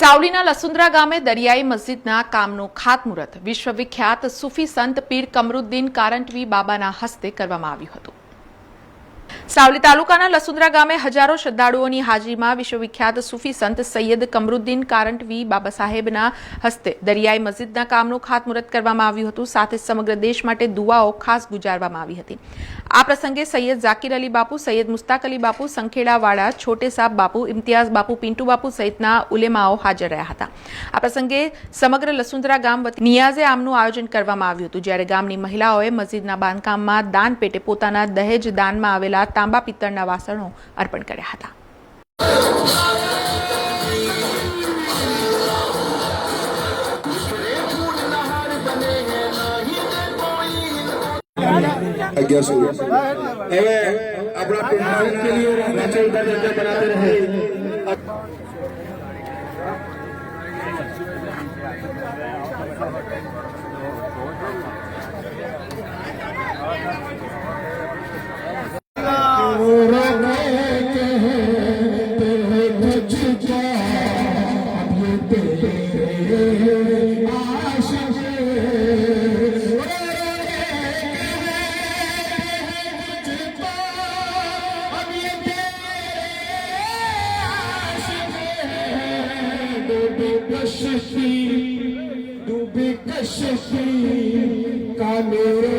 સાવલીના લસુંદ્રા ગામે દરિયાઈ મસ્જિદના કામનું ખાતમુહૂર્ત. વિશ્વવિખ્યાત સૂફી સંત પીર કમરુદ્દીન કારંટવી બાબાના હસ્તે કરવામાં આવ્યું હતું. સાવલી તાલુકાના લસુંદ્રા ગામે હજારો શ્રદ્ધાળુઓની હાજરીમાં વિશ્વવિખ્યાત સૂફી સંત સૈયદ કમરુદ્દીન કારંટવી બાબા સાહેબના હસ્તે દરિયાઈ મસ્જિદના કામનું ખાતમુહૂર્ત કરવામાં આવ્યું હતું. સાથે સમગ્ર દેશ માટે દુઆઓ ખાસ ગુજારવામાં આવી હતી. આ પ્રસંગે સૈયદ ઝાકીર અલી બાપુ, સૈયદ મુસ્તાક અલી બાપુ, સંખેડાવાળા છોટે સાબ બાપુ, ઇમ્તિયાઝ બાપુ, પિન્ટુ બાપુ સહિતના ઉલેમાઓ હાજર રહ્યા હતા. આ પ્રસંગે સમગ્ર લસુંદરા ગામ વતી નિયાઝે આમનું આયોજન કરવામાં આવ્યું હતું, જ્યારે ગામની મહિલાઓએ મસ્જિદના બાંધકામમાં દાન પેટે પોતાના દહેજ દાનમાં આવેલા ભરેલા તાંબા પિત્તળના વાસણો અર્પણ કર્યા હતા कशफी का मेरे सहारा